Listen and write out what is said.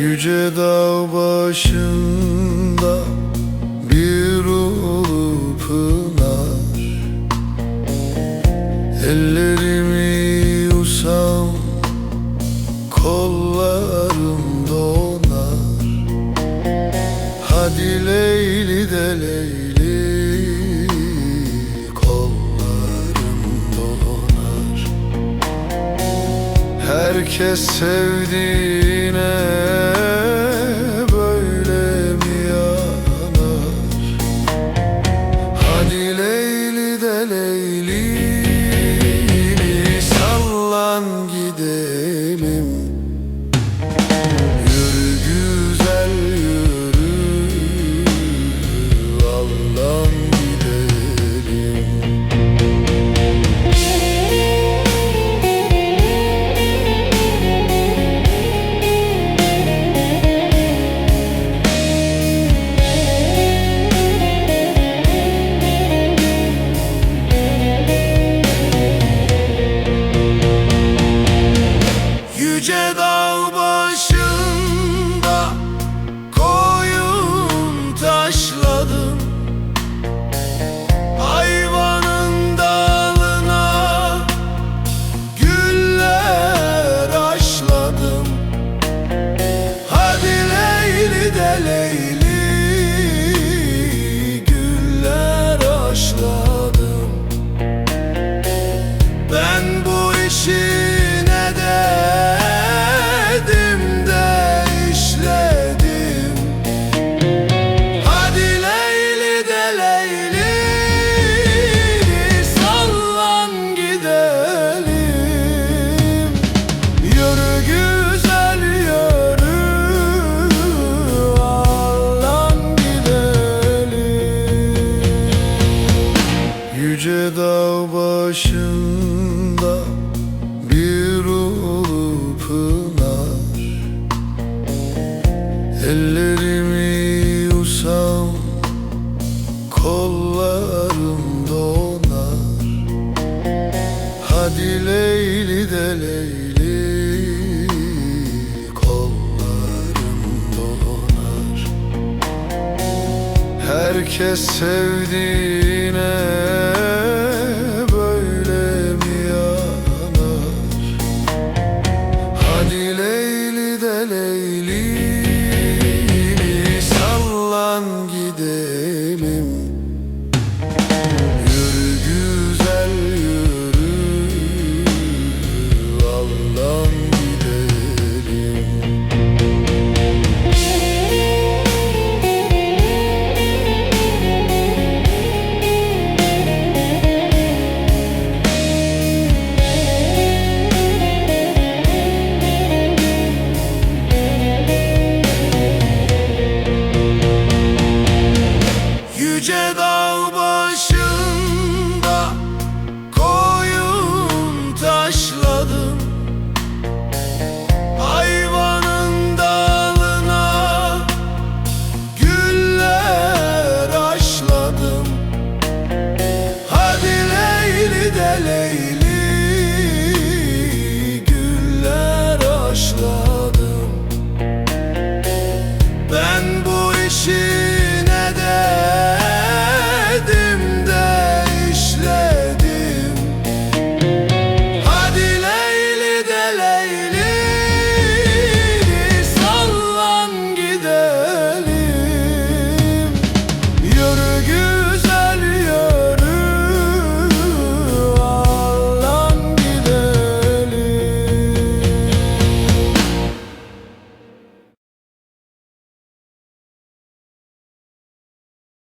Yüce dağ başında bir ulu pınar Ellerimi usam kollarım donar. Hadi Leyli de Leyli kollarım donar. Herkes sevdiğine Yüce dağ başında bir ulu pınar Ellerimi usam kollarım donar. Hadi Leyli de Leyli kollarım donar. Herkes sevdiğine 是